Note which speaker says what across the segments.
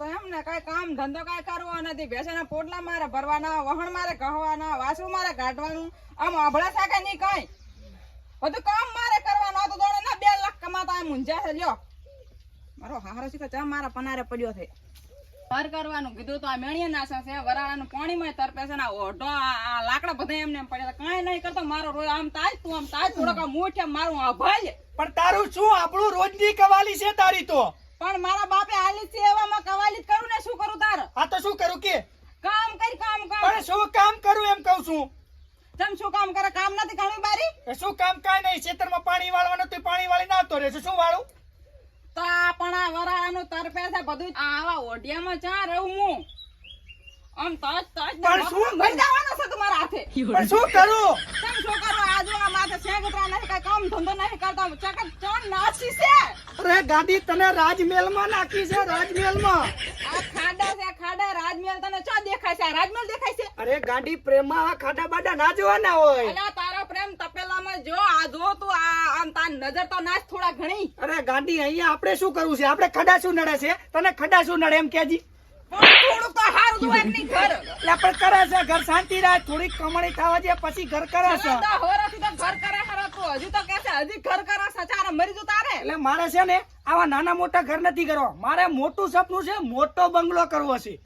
Speaker 1: તો એમ ને કઈ કામ ધંધો કઈ કરવો નથી. ભેંસના પોટલા મારે ભરવાના, વહણ મારે કહવાના વાસુ મારે કાઢવાનું આમ અભળા શાકે નહીં કઈ. બધું કામ મારે કરવાનું હતું દોડે ના, બે લાખ કમાતા એમ ઊંઝા છે, લ્યો. મારો હારો છે ચા મારા પનારે પડ્યો છે. વર કરવાનું કીધું તો આ મેણીએ નાસા છે, વરાળાનું પાણીમાં તરપે છે ને ઓઢો, આ લાકડા બધા એમને એમ પડ્યા. કાંઈ નહીં કરતો, મારો રોજ આમ તાજ તું આમ તાજ, થોડોક મુઠે મારું આભાજ
Speaker 2: પણ તારું શું આપણું રોજની કવાલી છે તારી તો?
Speaker 1: પણ મારા બાપે આલી એવામાં કવાલી કરું ને શું કરું તાર?
Speaker 2: આ તો શું કરું કે?
Speaker 1: કામ કરી કામ કામ.
Speaker 2: પણ શું કામ કરું એમ કહું છું?
Speaker 1: તમ શું કામ કરે? કામ નથી ઘણું બારી?
Speaker 2: એ શું કામ કાંઈ નહીં ખેતરમાં પાણી વાળવાનું તો પાણી વાળી ના આવતો રહેશે શું વાળું?
Speaker 1: તો પણ આ વરાનું તરપે છે બધું આવા ઓઢિયામાં ચા રહું હું આમ તાજ તાજ
Speaker 2: પણ શું
Speaker 1: મરી જવાનો છે તમારા હાથે.
Speaker 2: પણ શું કરું?
Speaker 1: તમ શું કરો? આ આ માથે શેગતરા નહીં કઈ કામ ધંધો નહીં કરતા ચકત ચોન નાસી છે.
Speaker 2: અરે ગાડી તને રાજમહેલમાં નાખી છે રાજમહેલમાં.
Speaker 1: આ ખાડા છે ખાડા. રાજમહેલ તને ચો દેખાય છે? આ રાજમહેલ દેખાય છે?
Speaker 2: અરે ગાડી પ્રેમમાં આ ખાડા બાડા ના જોવાના હોય.
Speaker 1: અલા તારો પ્રેમ તપેલામાં જો આ જો તું આ આમ તાર નજર તો નાચ થોડા ઘણી.
Speaker 2: અરે ગાડી અહીંયા આપણે શું કરવું છે? આપણે ખડા શું નડે છે? તને ખડા શું નડે એમ કેજી
Speaker 1: પણ થોડુંક તો હારું જોવાય નહીં ઘર
Speaker 2: એટલે પણ કરે ઘર શાંતિ રાખ થોડીક કમાણી થવા દે પછી ઘર કરે છે.
Speaker 1: ચલાવતા હોરાથી તો ઘર કરે હરો હજુ તો કે હજી ઘર કરે ચારે મરી જુ તારે.
Speaker 2: એટલે મારે છે ને આવા નાના મોટા ઘર નથી કરવા મારે મોટું સપનું છે મોટો બંગલો કરવો છે.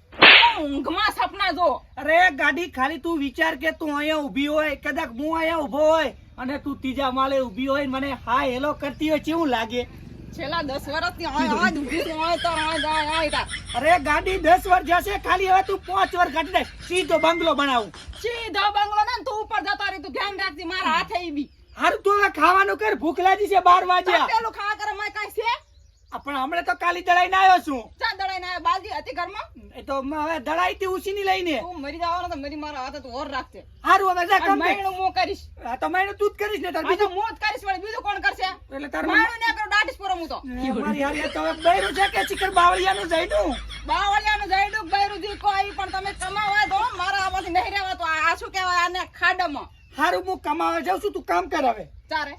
Speaker 1: ઊંઘમાં સપના જો.
Speaker 2: અરે ગાડી ખાલી તું વિચાર કે તું અહીંયા ઊભી હોય કદાચ હું અહીંયા ઊભો હોય અને તું ત્રીજા માળે ઊભી હોય મને હા હેલો કરતી હોય કેવું લાગે?
Speaker 1: છેલ્લા દસ વર્ષથી છું, તો
Speaker 2: અરે ગાડી દસ વર્ષ જશે ખાલી હવે તું પાંચ વર્ષ કાઢી દે સીધો બંગલો બનાવું.
Speaker 1: સીધો બંગલો ને તું ઉપર જતો રહી તું ધ્યાન રાખજે મારા હાથે બી.
Speaker 2: હારું તું હવે ખાવાનું કર ભૂખ લાગી છે બાર વાગ્યા.
Speaker 1: પેલું ખાવા કરે મેં કઈ છે?
Speaker 2: પણ હમણાં તો કાલી દળાઈને આવ્યો છું.
Speaker 1: ચા દળાઈને આવ્યો? બાલદી હતી ઘરમાં?
Speaker 2: એ તો હવે દળાઈ થી ઉછીની લઈને.
Speaker 1: તું મરી જવાનો તો મરી મારા હાથે તું ઓર રાખજે.
Speaker 2: હારું હવે જા કમ
Speaker 1: માયણું હું કરીશ.
Speaker 2: આ તો મેં તું જ કરીશ ને તાર બીજું
Speaker 1: હું જ કરીશ પણ બીજું કોણ કરશે?
Speaker 2: એટલે તાર
Speaker 1: માયણું ને કરો દાટીશ પૂરો હું તો.
Speaker 2: મારી હારી તો બૈરું છે કે ચિકન બાવળિયાનું જઈડું
Speaker 1: બાવળિયાનું જઈડું બૈરું દી કોઈ પણ તમે કમાવા દો મારા આમાંથી નહીં રહેવા તો આ શું કહેવાય આને ખાડમાં.
Speaker 2: હારું હું કમાવા જાઉં છું તું કામ કરાવે
Speaker 1: ચારે.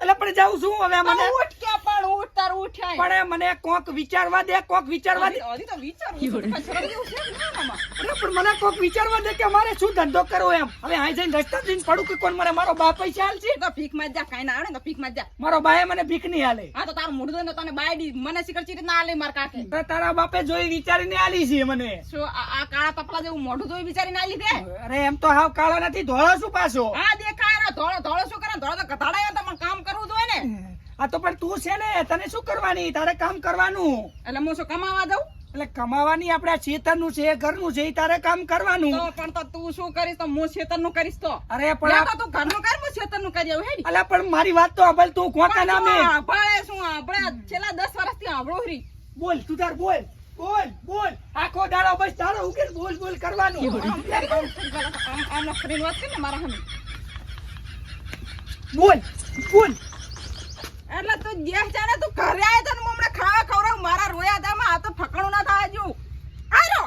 Speaker 2: એટલે પણ જાઉં છું હવે મને
Speaker 1: પણ
Speaker 2: મને કોક વિચારવા દે કોક વિચારવા દે.
Speaker 1: તો વિચારું
Speaker 2: પણ મને કોક વિચારવા દે કે મારે શું ધંધો કરવો એમ. હવે અહીં જઈને રસ્તા જઈને પડું કે કોણ મને મારો બા પૈસા હાલ છે.
Speaker 1: તો ભીખમાં જા કાંઈ ના આવે ને તો ભીખમાં જા.
Speaker 2: મારો બાએ મને ભીખ નહીં હાલે.
Speaker 1: હા તો તારું મૂળ તો તને બાયડી મને શીખર ચીટ ના હાલે માર કાકે
Speaker 2: તો તારા બાપે જોઈ વિચારીને આલી છે મને.
Speaker 1: શું આ કાળા તપલા જેવું મોઢું જોઈ વિચારીને ના દે
Speaker 2: અરે એમ તો હાવ કાળો નથી ધોળો શું પાછો?
Speaker 1: હા દેખાય ધોળો ધોળો શું કરે? ધોળો તો ગધાડાયો તો કામ કરવું જોઈએ.
Speaker 2: આ તો પણ તું છે ને તને શું કરવાની તારે કામ કરવાનું
Speaker 1: એટલે હું શું કમાવા દઉં
Speaker 2: એટલે કમાવાની આપણે ખેતરનું છે ઘરનું છે ઈ તારે કામ કરવાનું
Speaker 1: પણ તો તું શું કરીશ તો હું શેતરનું કરીશ તો
Speaker 2: અરે પણ
Speaker 1: તો ઘરનું કર હું શેતરનું કરી આવું હેડી
Speaker 2: અલા પણ મારી વાત તો અભલ તું ખોટા નામે
Speaker 1: ભળે શું આપણે છેલ્લા દસ વર્ષથી આવડો હરી
Speaker 2: બોલ તું તાર બોલ બોલ બોલ આખો દાડો બસ તારો ઉકેલ બોલ બોલ કરવાનું આમ
Speaker 1: આમનો ફરીને વાત કરીને મારા હમ
Speaker 2: બોલ બોલ
Speaker 1: એટલે તું જે છે ને તું ઘરે આવ્યો તો હું હમણાં ખાવા ખવડાવું. મારા રોયા હતા આ તો ફકણું ના થાય જો આરો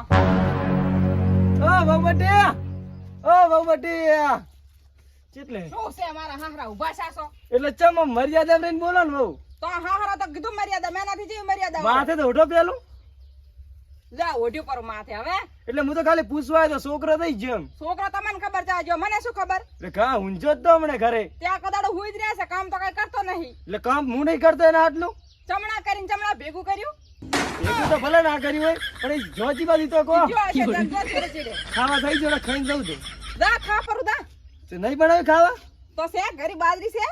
Speaker 2: ઓ બાબટે ઓ બાબટે ચેટલે?
Speaker 1: શું છે મારા હાહરા ઊભા સાસો
Speaker 2: એટલે ચમ મર્યાદા રહીને બોલો ને બહુ
Speaker 1: તો હાહરા તો કીધું મર્યાદા. મેં નથી જેવી મર્યાદા.
Speaker 2: માથે તો ઉઠો પેલું.
Speaker 1: જા ઓઢ્યું પર માથે હવે.
Speaker 2: એટલે હું તો ખાલી પૂછવા આવ્યો છોકરો થઈ ગયો
Speaker 1: છોકરો તમને ખબર છે જો મને શું ખબર?
Speaker 2: એટલે કા ઊંઝો જ તો મને ઘરે.
Speaker 1: ત્યાં કદાડો હુઈ જ રહ્યા છે કામ તો કઈ કરતો નહીં.
Speaker 2: એટલે કામ હું નહીં કરતો એને આટલું?
Speaker 1: ચમણા કરીને ચમણા ભેગું કર્યું.
Speaker 2: ભેગું તો ભલે ના કર્યું હોય પણ જોજી બાજુ તો
Speaker 1: ચીડે
Speaker 2: ખાવા થઈ જો ખાઈને જવું છું.
Speaker 1: દા ખા પરું દા
Speaker 2: તે નહીં બનાવ્યું ખાવા?
Speaker 1: તો છે ઘરી બાજરી છે.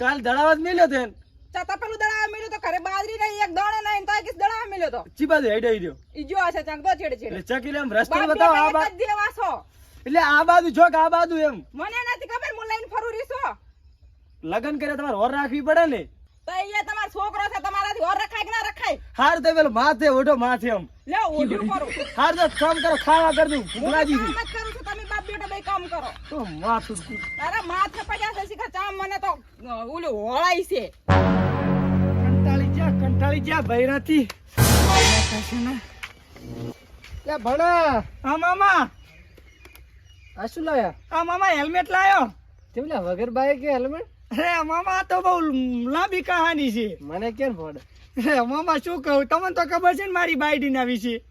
Speaker 2: કાલ દડાવા જ મેલ્યો તેન
Speaker 1: ચા પેલું દડાવા મળ્યું તો ઘરે બાજરી નહીં એક દાણો નહીં તો એક દડાવા મળ્યો તો.
Speaker 2: ચી બાજુ હેડ આવી
Speaker 1: ઈ જો હશે ચંગો છેડે ચીડે
Speaker 2: એટલે ચકીલે એમ રસ્તો બતાવ આ બાજુ
Speaker 1: જ છો.
Speaker 2: એટલે આ બાજુ જો કે આ બાજુ એમ.
Speaker 1: મને નથી ખબર હું લઈને ફરું રીસો
Speaker 2: લગન કરે તમારે હોર રાખવી પડે ને?
Speaker 1: તો અહીંયા તમારો છોકરો છે તમારાથી ઓર રખાય કે ના રખાય?
Speaker 2: હાર તો પેલો માથે ઓઢો માથે એમ.
Speaker 1: લે ઓઢું કરું
Speaker 2: હાર તો કામ કરો ખાવા કર દઉં ભૂખ લાગી
Speaker 1: કામ
Speaker 2: હતી
Speaker 1: કરું છું તમે બે કામ કરો.
Speaker 2: તો માથું.
Speaker 1: તારા માથે પડ્યા છે શીખર ચા મને તો ઓલું હોળાય છે.
Speaker 2: કંટાળી જા કંટાળી જા ભૈરાથી કે ભણા હા મામા.
Speaker 3: આ શું લાયા?
Speaker 2: હા મામા હેલ્મેટ લાયો.
Speaker 3: કેમલા વગર બાઈક કે હેલ્મેટ?
Speaker 2: અરે મામા તો બહુ લાંબી કહાની છે.
Speaker 3: મને કેમ ફોડ?
Speaker 2: હે, મામા શું કહું? તમને તો ખબર છે ને મારી બાયડીના વિશે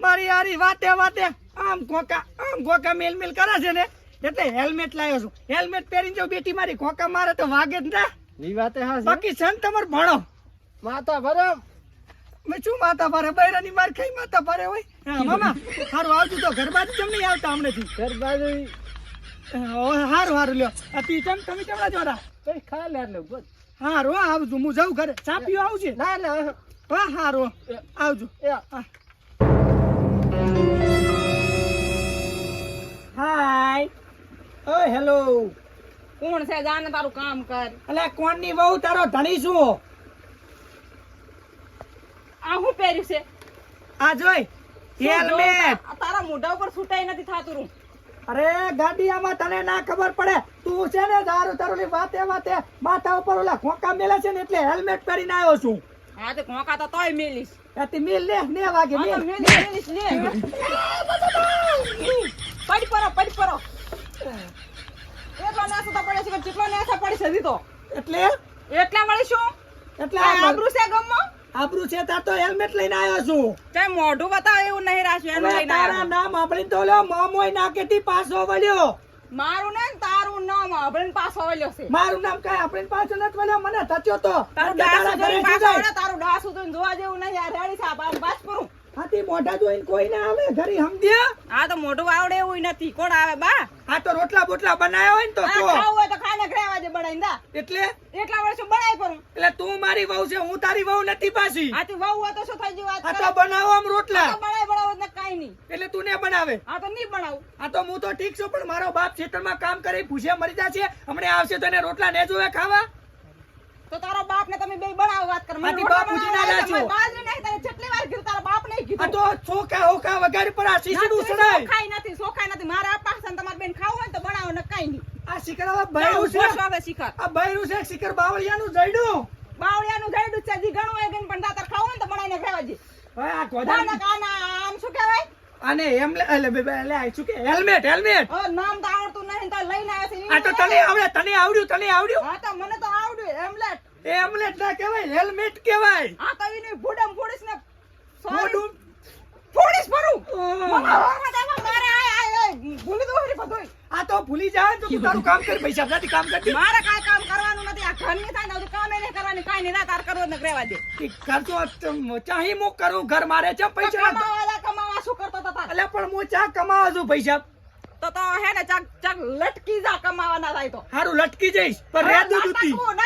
Speaker 2: મારી યારી વાતે વાતે આમ ખોકા આમ ખોકા મેલ મેલ કરે છે ને? એટલે હેલ્મેટ લાવ્યો છું. હેલ્મેટ પહેરીને જો બેટી મારી ખોકા મારે તો વાગે જ ના?
Speaker 3: એ વાતે હા
Speaker 2: બાકી છે ને તમારે ભણો.
Speaker 3: માતા ભરો
Speaker 2: મેં શું માતા ભરે? બૈરાની માર ખાઈ માતા ભરે હોય? મામા હારું આવજો તો ઘર બાજુ કેમ નહીં આવતા હમણાંથી?
Speaker 3: ઘર બાજુ
Speaker 2: હારું હારું લ્યો. તી તમે કેવડા જોડા?
Speaker 3: કઈ ખા લે
Speaker 2: હારું આવજો હું જાઉં ઘરે. ચા પીવા આવજે
Speaker 3: ના ના
Speaker 2: હા. હારો આવજો. હાય. ઓ હેલો.
Speaker 1: કોણ છે? જાને તારું કામ કર.
Speaker 2: અલે કોણની વહુ? તારો ધણી શું?
Speaker 1: આ હું પહેર્યું છે?
Speaker 2: આ જોઈ હેલ્મેટ.
Speaker 1: આ તારા મોઢા ઉપર છૂટાઈ નથી થાતું રૂ
Speaker 2: અરે ગાડી આમાં તને ના ખબર પડે. તું છે ને દારૂ તારું વાતે વાતે માથા ઉપર ઓલા ખોકા મેલે છે ને એટલે હેલ્મેટ પહેરીને આવ્યો છું.
Speaker 1: હા તો કોકા તો તોય મેલીશ.
Speaker 2: ત્યાંથી મેલ લે ને વાગે મેલ.
Speaker 1: મેલીશ લે. પડી પરો પડ પરો એટલા નાસો તો પડે છે કે કેટલો નાસો પડી છે તો.
Speaker 2: એટલે?
Speaker 1: એટલા વળી શું?
Speaker 2: એટલે
Speaker 1: આબરૂ છે ગમમાં?
Speaker 2: આબરૂ છે તા તો હેલ્મેટ લઈને આવ્યો છું.
Speaker 1: તે મોઢું બતાવ એવું નહીં રાખ્યું એનું
Speaker 2: હવે
Speaker 1: લઈને આવ્યો.
Speaker 2: નામ આપણી તો લો મોમોય નાકેથી પાછો વળ્યો.
Speaker 1: મારું ને તારું નામ આપણે પાછો આવેલો છે.
Speaker 2: મારું નામ કઈ આપણે પાછો નથી વળ્યો? મને થયો તો.
Speaker 1: તારું
Speaker 2: કે તારા
Speaker 1: જોઈને જોવા જેવું નહીં આ રેડી છે આ બા- બાજ
Speaker 2: હાથી મોઢા જોઈને કોઈ ના આવે ઘરે સમજ્યા?
Speaker 1: આ તો મોઢું આવડે એવું નથી. કોણ આવે બા?
Speaker 2: આ તો રોટલા બોટલા બનાવ્યા હોય ને તો તો
Speaker 1: ખાવું હોય તો ખાને ગ્રેવા જે બનાવીને દા.
Speaker 2: એટલે?
Speaker 1: એટલા વર્ષો બનાવી પરું
Speaker 2: એટલે તું મારી વહુ છે હું તારી વહુ નથી પાછી.
Speaker 1: આથી વહુ હોય તો શું થઈ ગયું? વાત
Speaker 2: આ તો બનાવો આમ રોટલા.
Speaker 1: આ તો બનાવી બનાવો ને કાઈ નહીં.
Speaker 2: એટલે તું ને બનાવે.
Speaker 1: આ તો નહીં બનાવું
Speaker 2: આ તો હું તો ઠીક છું પણ મારો બાપ ખેતરમાં કામ કરી ભૂસ્યા મરી જશે. હમણાં આવશે તો એને રોટલા ને જોવે ખાવા.
Speaker 1: તો તારો બાપ ને તમે બે બનાવો વાત કર. મને
Speaker 2: બાપ ઉજી ના જાજો.
Speaker 1: આવે, બાજરી નહીં તારે જેટલી વાર કીધું તારા બાપ નહીં
Speaker 2: આ તો છોકા હોકા વગાડી પર આ શીશડું
Speaker 1: નથી,
Speaker 2: સડાય
Speaker 1: સોખાઈ નથી સોખાઈ નથી. મારા પાસે તમારે બેન ખાવું હોય તો બનાવો ને કાંઈ નહીં.
Speaker 2: આ શિખર હવે બૈરું છે.
Speaker 1: ઊભો શિખર.
Speaker 2: આ બૈરું છે શિખર બાવળિયાનું જઈડું
Speaker 1: બાવળિયાનું જઈડું છે હજી ઘણું હોય પણ તાર ખાવું હોય તો બનાવીને ખાવા
Speaker 2: હવે આ ગોધા
Speaker 1: ના, આના આમ શું કહેવાય?
Speaker 2: આને એમ એટલે બે- બે- એટલે આ શું કે? Helmet helmet.
Speaker 1: નામ તો આવડતું નહીં તો લઈને આવ્યા છે
Speaker 2: આ તો તને આવડે તને આવડ્યું તને આવડ્યું?
Speaker 1: હા તો મને તો આવડ્યું એમલેટ
Speaker 2: એ હેલ્મેટ ના કહેવાય હેલ્મેટ કહેવાય.
Speaker 1: આ તો એનું ભૂડમ ભૂડીસ ને
Speaker 2: મોઢું
Speaker 1: ફૂડીશ ભરું મારે ભૂલી દો હરી બધુંય.
Speaker 2: આ તો ભૂલી જાય તો તું તારું કામ કર પૈસા નથી કામ કરતી.
Speaker 1: મારે કાઈ કામ કરવાનું નથી આ ઘરની થાય ને કામે નહીં કરવાની કાઈ નહીં તાર કરવું ન ને રહેવા દે.
Speaker 2: ઈ કરતો તો ચાહી હું કરું ઘર મારે છે પૈસા.
Speaker 1: કમાવા કમાવા શું કરતો તો તાર?
Speaker 2: એટલે પણ હું ચા કમાવા છું પૈસા.
Speaker 1: તો તો હે ને ચક ચક લટકી જા કમાવાના થાય તો.
Speaker 2: હારું લટકી જઈશ પણ રે
Speaker 1: દૂધ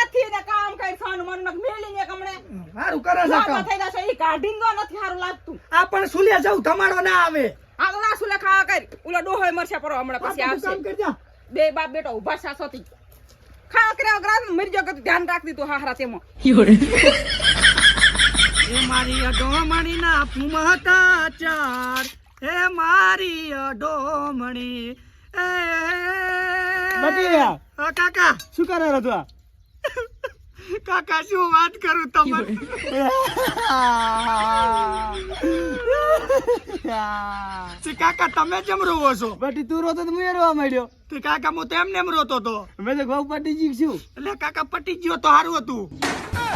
Speaker 1: નથી ને કામ કઈ સાનું મન નક મેલીને કમણે
Speaker 2: હારું કરે છે કામ.
Speaker 1: થઈ જશે ઈ કાઢીને દો નથી હારું લાગતું.
Speaker 2: આ પણ સુલે જાવ તમારો ના આવે.
Speaker 1: આગલા સુલે ખાવા કરી. ઓલા ડોહોય મરશે પરો હમણાં પછી
Speaker 2: આવશે. કામ કરજા.
Speaker 1: બે બાપ બેટો ઊભા સાસોતી ખાવા કર્યા અગરા મરી કે ધ્યાન રાખતી તું હારા તેમાં.
Speaker 2: એ મારી અડોમણી ના ફૂમતા ચાર. એ મારી અડોમણી. એ
Speaker 3: બટીયા.
Speaker 2: કાકા
Speaker 3: શું કરે રજવા?
Speaker 2: કાકા શું વાત કરું તમને? તે કાકા તમે કેમ રોવો છો?
Speaker 3: બટી તું રોતો તો હું રોવા માંડ્યો.
Speaker 2: તે કાકા હું તો એમને એમ રોતો તો.
Speaker 3: મેં તો ઘઉં પટી ગયું છું
Speaker 2: એટલે કાકા પટી ગયો તો સારું હતું.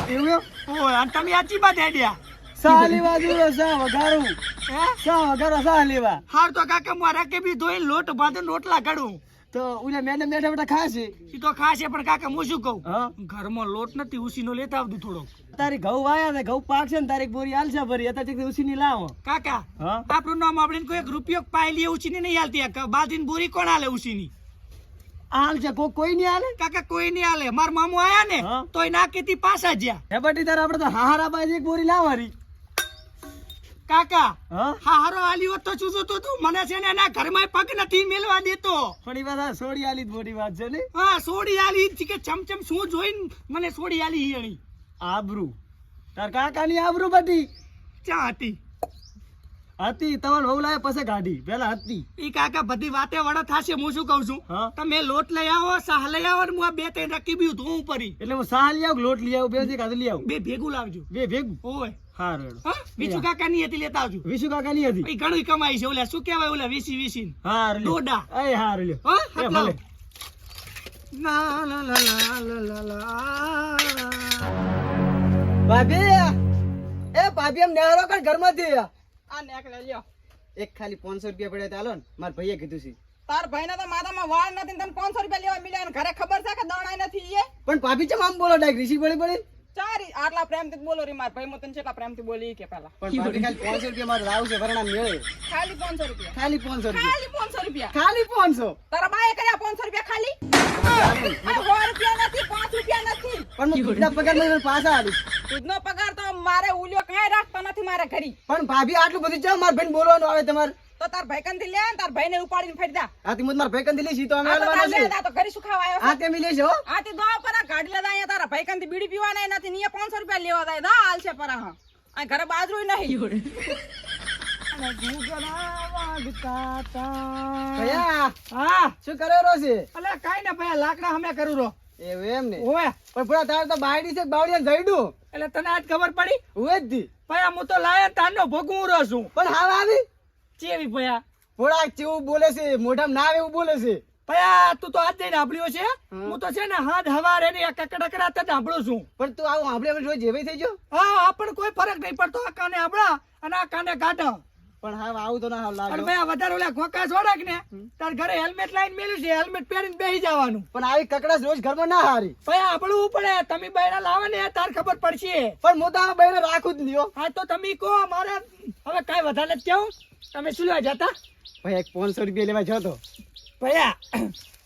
Speaker 3: એવું?
Speaker 2: ઓય અને તમે આચી બાદ હેડ્યા.
Speaker 3: સા લેવા દઉં સા વઘારું.
Speaker 2: હે?
Speaker 3: સા વઘારો સા લેવા.
Speaker 2: હાર તો કાકા મારા કે બી ધોઈ લોટ બાંધે રોટલા કાઢું
Speaker 3: તો ઉને મેડમ બેઠા બેઠા ખાશે.
Speaker 2: ઈ તો ખાશે પણ કાકા હું શું કહું? ઘરમાં લોટ નથી ઉસીનો લેતા આવતું થોડો.
Speaker 3: તારી ઘઉં વાયા ને ઘઉં પાકશે ને તારી બોરી હાલશે ભરી. અત્યારે ચકરી ઉસીની લાવો.
Speaker 2: કાકા આપણું નામ આપણે કોઈ એક રૂપિયો પાયલી ઉછીની નહીં હાલતી. આ બાજીની બોરી કોણ હાલે ઉછીની
Speaker 3: હાલ છે કોઈ નહીં હાલે?
Speaker 2: કાકા કોઈ નહીં હાલે. મારા મામુ આયા ને
Speaker 3: તો
Speaker 2: તોય ના કેતી પાછા જ્યાં.
Speaker 3: હે બટી તારે આપણે તો હારા બાજી એક બોરી લાવવાની.
Speaker 2: કાકા હારો આલી હોત તો શું જોતું તું? મને છે ને એના ઘરમાં પગ નથી મેલવા દેતો.
Speaker 3: થોડી વાર સોડી આલી જ મોટી વાત છે ને?
Speaker 2: હા સોડી આલી છે કે ચમચમ શું જોઈને મને સોડી આલી હિયણી.
Speaker 3: આબરૂ. તાર કાકાની આબરૂ બધી?
Speaker 2: ચા હતી.
Speaker 3: હતી તમારે વહુ લાવે પછી ગાડી. પેલા હતી.
Speaker 2: ઈ કાકા બધી વાતે વડો થાશે હું શું કહું છું? તમે લોટ લઈ આવો સાહ લઈ આવો ને હું આ બે ત્રણ રકી બી ધોઉં પડી
Speaker 3: એટલે હું સાહ લઈ આવું લોટ લઈ આવું? બે કાંદ લઈ આવું?
Speaker 2: બે ભેગું લાવજો.
Speaker 3: બે ભેગું?
Speaker 2: ઓય.
Speaker 3: હારું
Speaker 2: બીજું કાકા ની હતી લેતા આવજો.
Speaker 3: વિશુ કાકાની હતી
Speaker 2: એ ઘણું કમાઈ છે ઓલા શું કહેવાય ઓલા વીસી વીસી
Speaker 3: હારું લ્યો. એ હારું લ્યો.
Speaker 2: હા
Speaker 3: ભલે.
Speaker 2: લા લા લા લા લા લા લા.
Speaker 3: ભાભી એ ભાભી એમ નેહરો કર ઘરમાંથી
Speaker 1: આ નેકળે લ્યો.
Speaker 3: એક ખાલી પાંચસો રૂપિયા પડ્યા ચાલો ને. મારા ભાઈએ કીધું છે.
Speaker 1: તાર ભાઈને તો માથામાં વાળ નથી ને તને પાંચસો રૂપિયા લેવા મળ્યા અને ઘરે ખબર છે કે દણાય નથી એ
Speaker 3: પણ ભાભી ચમ આમ બોલો ડાયક ઋષિ બળી પડી?
Speaker 1: ચારી આટલા પ્રેમથી બોલો રી માર ભાઈ મતન તને કેટલા પ્રેમથી બોલી કે પેલા.
Speaker 3: પણ ભાભી ખાલી પાંચસો રૂપિયા મારે લાવું છે ભરણા મેળે.
Speaker 1: ખાલી પાંચસો રૂપિયા.
Speaker 3: ખાલી પાંચસો રૂપિયા.
Speaker 1: ખાલી પાંચસો રૂપિયા.
Speaker 3: ખાલી પાંચસો.
Speaker 1: તારા બાએ કર્યા પાંચસો રૂપિયા ખાલી? આ 100 રૂપિયા નથી પાંચ રૂપિયા નથી.
Speaker 3: પણ હું દૂધના પગારમાં પાછા આવીશ.
Speaker 1: દૂધનો પગાર તો મારે ઉલ્યો કાઈ રાખતો નથી મારે ઘરી
Speaker 3: પણ ભાભી આટલું બધું ચમ માર બેન બોલવાનું આવે તમારે.
Speaker 1: તો તાર ભાઈ કંથી લે ને તાર ભાઈને ઉપાડીને ફેરી દા.
Speaker 3: આ તી મારા ભાઈ કંદી લઈશી તો અમે
Speaker 1: આ તો
Speaker 3: હાલવાના
Speaker 1: તાર લે,
Speaker 3: છે
Speaker 1: આ તો ઘરે શું ખાવા આવ્યો
Speaker 3: આ તે મિલે છે
Speaker 1: આ તે દો પર આ ગાડી લેતા તારા ભાઈ કંથી બીડી પીવાના નથી ને પાંચસો રૂપિયા લેવા જાય. દા હાલ છે પર હા. આ ઘરે બાજરું નહીં.
Speaker 3: ભૈયા
Speaker 2: હા
Speaker 3: શું કરે રો છે?
Speaker 2: અલે કાઈ ને ભાઈ લાકડા અમે કરું રો
Speaker 3: એવું એમ ને? પણ પૂરા તાર તો બાયડી છે બાવડિયા જઈડું
Speaker 2: એટલે તને આજ ખબર પડી?
Speaker 3: હું જ દી.
Speaker 2: ભયા હું તો લાયા તારનો ભોગવું રહું છું.
Speaker 3: પણ હાલ આવી.
Speaker 2: ચેવી પયા
Speaker 3: થોડા કેવું બોલે છે મોઢામ ના એવું બોલે છે.
Speaker 2: પયા તું તો આજ જઈને છે? હું. તો છે ને હાથ હવારે ની કકડકડા તે સાંભળું છું.
Speaker 3: પણ તું આવું આપણે રોજ જેવાય થઈ ગયો?
Speaker 2: હા આપણને કોઈ ફરક નહીં પડતો આ કાને આપણા અને આ કાને કાઢો
Speaker 3: પણ હાવ આવું તો ના હાવ લાગે.
Speaker 2: અરે ભાઈ વધારે ઓલા ખોકા છોડક ને તાર ઘરે હેલ્મેટ લાઈન મેલ્યું છે હેલ્મેટ પહેરીને બેહી જવાનું.
Speaker 3: પણ આવી કકડાસ રોજ ઘરમાં ના હારી.
Speaker 2: ભાઈ આપણું ઉપડે તમે બૈરા લાવે ને તાર ખબર પડશે.
Speaker 3: પણ હું તો આ રાખું જ લ્યો
Speaker 2: હા. તો તમે કહો મારે હવે કઈ વધારે નથી કેવું. તમે શું લેવા જતા?
Speaker 3: ભાઈ એક પાંચસો રૂપિયા લેવા જતો.
Speaker 2: ભયા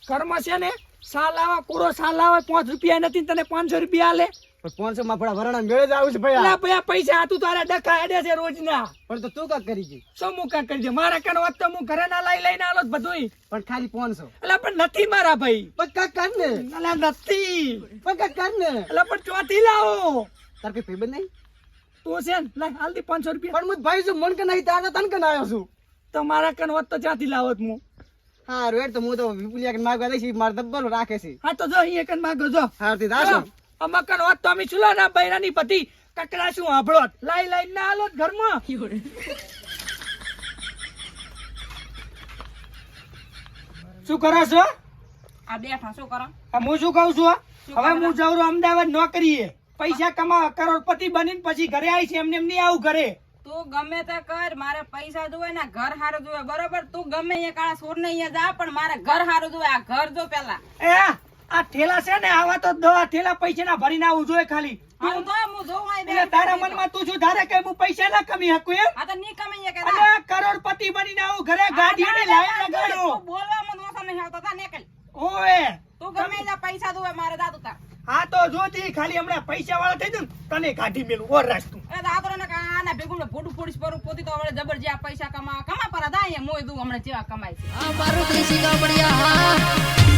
Speaker 2: કર્મ છે ને સાલ આવે પૂરો સાલ આવે પાંચ રૂપિયા નથી તને પાંચસો રૂપિયા આલે?
Speaker 3: પાંચસો માં થોડા વરણા મેળે જ આવું છે ભાઈ
Speaker 2: ભયા પૈસા તું તારા ડખા હેડે છે રોજના.
Speaker 3: પણ તો તું કાક કરી દી
Speaker 2: શું હું કાક કરી દે મારા કણ વાત તો હું ઘરે ના લઈ લઈને આલો બધું
Speaker 3: પણ ખાલી પાંચસો.
Speaker 2: એટલે પણ નથી મારા ભાઈ.
Speaker 3: પણ કાક કર ને.
Speaker 2: એટલે નથી.
Speaker 3: પણ કાક કર ને.
Speaker 2: એટલે પણ ચોથી લાવો.
Speaker 3: તાર કઈ ભાઈબંધ નહીં?
Speaker 2: તું છે ને લાય હાલથી પાંચસો રૂપિયા.
Speaker 3: પણ હું ભાઈ છું મન કે નહીં તાર તન કે આવ્યો છું?
Speaker 2: તો મારા કણ વાત તો ચોથી લાવો જ હું
Speaker 3: હા રેડ તો હું તો વિપુલિયા કે માગવા દઈશ મારા દબ્બર રાખે છે.
Speaker 2: હા તો જો અહીંયા કન માગો જો.
Speaker 3: હા તે દાસો
Speaker 2: અમાર હોત તો અમે ચૂલા ના બૈરાની પતિ. કકડા શું આભળો લાઈ લાઈ ના આલો જ ઘરમાં. શું કરો છો?
Speaker 1: આ બેઠા શું કરો?
Speaker 2: હું શું કહું છું હવે હું જાઉં છું અમદાવાદ નોકરીએ. પૈસા કમા કરોડપતિ બનીને પછી ઘરે આવી છે એમને એમ નહીં આવું ઘરે.
Speaker 1: તું ગમે તે કર મારે પૈસા જોવે ને ઘર હારું જોવે. બરોબર? તું ગમે અહીંયા કાળા સોર ને અહીંયા જા પણ મારે ઘર હારું જોવે. આ ઘર જો પેલા.
Speaker 2: એ આ થેલા છે ને આવા તો દવા થેલા પૈસા ના ભરીને આવું જોઈએ ખાલી.
Speaker 1: તો હું જોઉં અહીં
Speaker 2: એટલે
Speaker 1: બેઠી
Speaker 2: તારા મનમાં તું શું ધારે કે હું પૈસા ના કમી શકું એમ?
Speaker 1: આ તો નહીં કમે અહીંયા કે
Speaker 2: અને કરોડપતિ બનીને આવું ઘરે ગાડીઓની લાઈન લગાડું.
Speaker 1: બોલવામાં દોષ નહીં આવતો તા નીકળ.
Speaker 2: ઓએ
Speaker 1: તું ગમે ત્યાં પૈસા જોવે મારે દાદુ
Speaker 2: હા તો જોતી ખાલી હમણાં પૈસા વાળા થઈ જન તને કાઢી મેલું ઓર રાખ તું.
Speaker 1: એ દાદરો ને આના ભેગું ભોડું પોડીસ પર પોતી તો હવે જબર આ પૈસા કમા કમા પર દા અહીંયા મોય દઉં હમણાં જેવા કમાય છે.
Speaker 4: અમારું દેશી ગામડિયા